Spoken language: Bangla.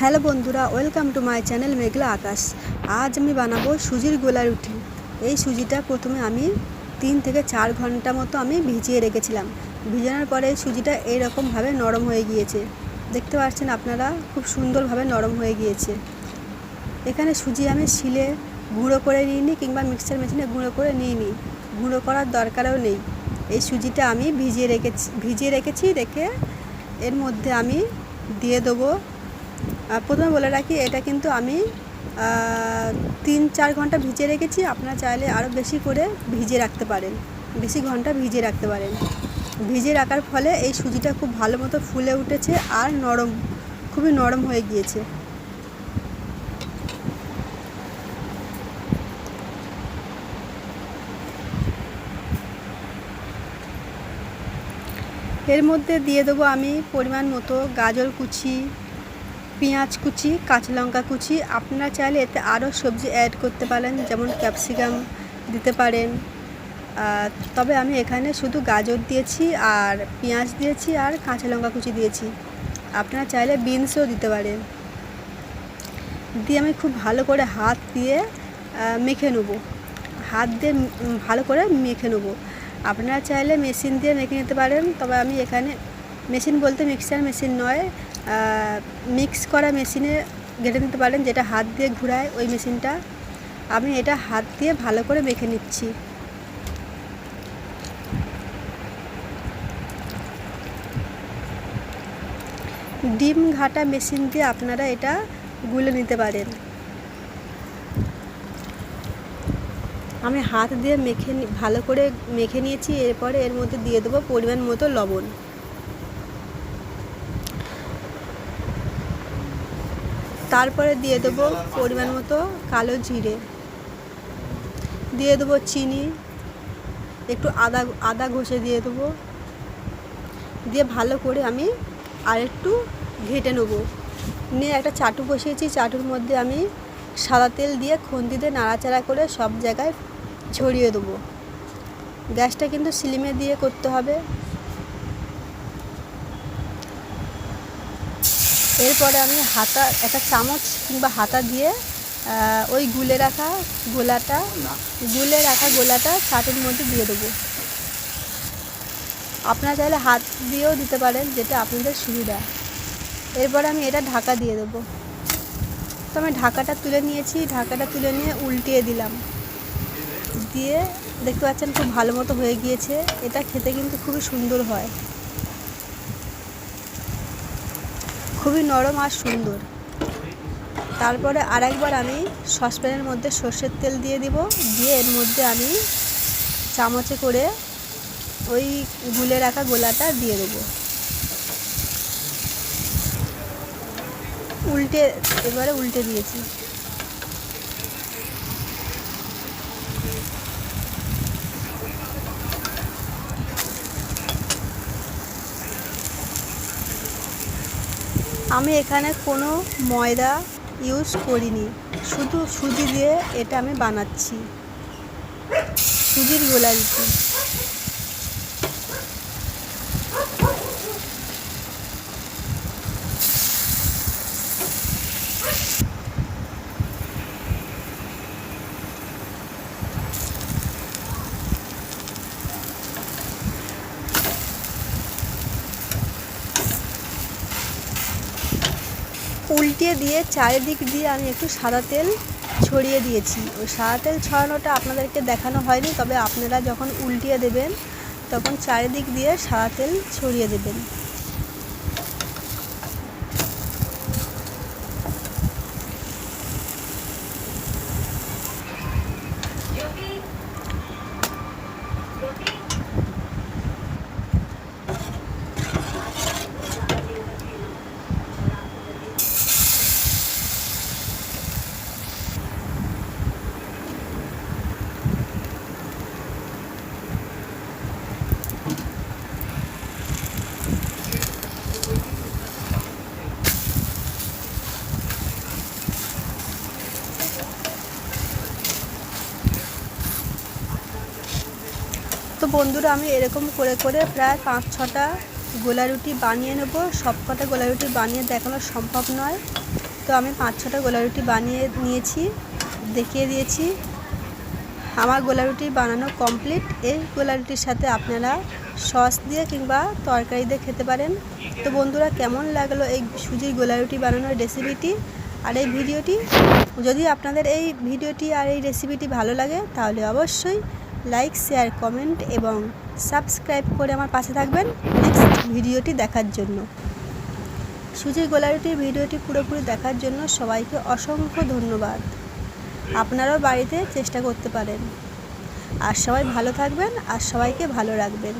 হ্যালো বন্ধুরা, welcome to my channel Meghla Akash. আজ আমি বানাবো সুজির গোলা রুটি এই সুজিটা প্রথমে আমি তিন থেকে চার ঘণ্টা মতো আমি ভিজিয়ে রেখেছিলাম। ভিজানোর পরে এই সুজিটা এইরকমভাবে নরম হয়ে গিয়েছে। দেখতে পাচ্ছেন আপনারা, খুব সুন্দরভাবে নরম হয়ে গিয়েছে। এখানে সুজি আমি শিলে গুঁড়ো করে নিইনি কিংবা মিক্সার মেশিনে গুঁড়ো করে নিইনি। গুঁড়ো করার দরকারও নেই। এই সুজিটা আমি ভিজিয়ে রেখেছি ভিজিয়ে রেখেছি রেখে এর মধ্যে আমি দিয়ে দেবো প্রথমে বলে রাখি, এটা কিন্তু আমি তিন চার ঘণ্টা ভিজিয়ে রেখেছি। আপনারা চাইলে আরও বেশি করে ভিজিয়ে রাখতে পারেন। বেশি ঘণ্টা ভিজিয়ে রাখতে পারেন। ভিজিয়ে রাখার ফলে এই সুজিটা খুব ভালো মতো ফুলে উঠেছে আর নরম, খুবই নরম হয়ে গিয়েছে। এর মধ্যে দিয়ে দেবো আমি পরিমাণ মতো গাজর কুচি পেঁয়াজ কুচি, কাঁচা লঙ্কা কুচি। আপনারা চাইলে এতে আরও সবজি অ্যাড করতে পারেন, যেমন ক্যাপসিকাম দিতে পারেন। তবে আমি এখানে শুধু গাজর দিয়েছি, আর পেঁয়াজ দিয়েছি, আর কাঁচা লঙ্কা কুচি দিয়েছি। আপনারা চাইলে বিনসও দিতে পারেন। দিয়ে আমি খুব ভালো করে হাত দিয়ে মেখে নেব। হাত দিয়ে ভালো করে মেখে নেব। আপনারা চাইলে মেশিন দিয়ে মেখে নিতে পারেন, তবে আমি এখানে মেশিন বলতে মিক্সচার মেশিন নয় মিক্স করা মেশিনে ঘেটে নিতে পারেন, যেটা হাত দিয়ে ঘুরায় ওই মেশিনটা আমি এটা হাত দিয়ে ভালো করে মেখে নিচ্ছি। ডিম ঘাটা মেশিন দিয়ে আপনারা এটা গুলে নিতে পারেন। আমি হাত দিয়ে মেখে ভালো করে মেখে নিয়েছি, এরপরে এর মধ্যে দিয়ে দেবো পরিমাণ মতো লবণ। তারপরে দিয়ে দেবো পরিমাণ মতো কালো জিরে। দিয়ে দেবো চিনি, একটু আদা আদা ঘষে দিয়ে দেবো। দিয়ে ভালো করে আমি আর একটু ঘেটে নেব। নিয়ে একটা চাটু বসিয়েছি, চাটুর মধ্যে আমি সাদা তেল দিয়ে খুন্তিতে নাড়াচাড়া করে সব জায়গায় ছড়িয়ে দেবো। গ্যাসটা কিন্তু সিলিমে দিয়ে করতে হবে। এরপরে আমি হাতা, একটা চামচ কিংবা হাতা দিয়ে ওই গুলে রাখা গোলাটা, গুলে রাখা গোলাটা চাটুর মধ্যে দিয়ে দেবো। আপনারা চাইলে হাত দিয়েও দিতে পারেন, যেটা আপনাদের সুবিধা। এরপরে আমি এটা ঢাকা দিয়ে দেবো। তো আমি ঢাকাটা তুলে নিয়েছি, ঢাকাটা তুলে নিয়ে উল্টিয়ে দিলাম। দিয়ে দেখতে পাচ্ছেন খুব ভালো মতো হয়ে গিয়েছে। এটা খেতে কিন্তু খুবই সুন্দর হয়। খুবই নরম আর সুন্দর। তারপরে আরেকবার আমি সসপ্যানের মধ্যে সর্ষের তেল দিয়ে দিব। দিয়ে এর মধ্যে আমি চামচে করে ওই গুলে রাখা গোলাটা দিয়ে দেবো। উল্টে, এবারে উল্টে দিয়েছি। আমি এখানে কোনো ময়দা ইউজ করিনি। শুধু সুজি দিয়ে এটা আমি বানাচ্ছি। সুজির গোলা উল্টিয়ে দিয়ে চারিদিক দিয়ে আমি একটু সাদা তেল ছড়িয়ে দিয়েছি। ওই সাদা তেল ছড়ানোটা আপনাদেরকে দেখানো হয়নি, তবে আপনারা যখন উল্টিয়ে দেবেন, তখন চারিদিক দিয়ে সাদা তেল ছড়িয়ে দেবেন। তো বন্ধুরা, আমি এরকম করে করে প্রায় পাঁচ ছটা গোলা রুটি বানিয়ে নেব। সব কটা গোলা রুটি বানিয়ে দেখানো সম্ভব নয়। তো আমি পাঁচ ছটা গোলা রুটি বানিয়ে নিয়েছি, দেখিয়ে দিয়েছি। আমার গোলা রুটি বানানো কমপ্লিট। এই গোলা রুটির সাথে আপনারা সস দিয়ে কিংবা তরকারি দিয়ে খেতে পারেন। তো বন্ধুরা, কেমন লাগল এই সুজির গোলা রুটি বানানোর রেসিপিটি আর এই ভিডিওটি? যদি আপনাদের এই ভিডিওটি আর এই রেসিপিটি ভালো লাগে, তাহলে অবশ্যই লাইক, শেয়ার, কমেন্ট এবং সাবস্ক্রাইব করে আমার পাশে থাকবেন নেক্সট ভিডিওটি দেখার জন্য। সুজির গোলারুটির ভিডিওটি পুরোপুরি দেখার জন্য সবাইকে অসংখ্য ধন্যবাদ। আপনারাও বাড়িতে চেষ্টা করতে পারেন। আর সবাই ভালো থাকবেন, আর সবাইকে ভালো রাখবেন।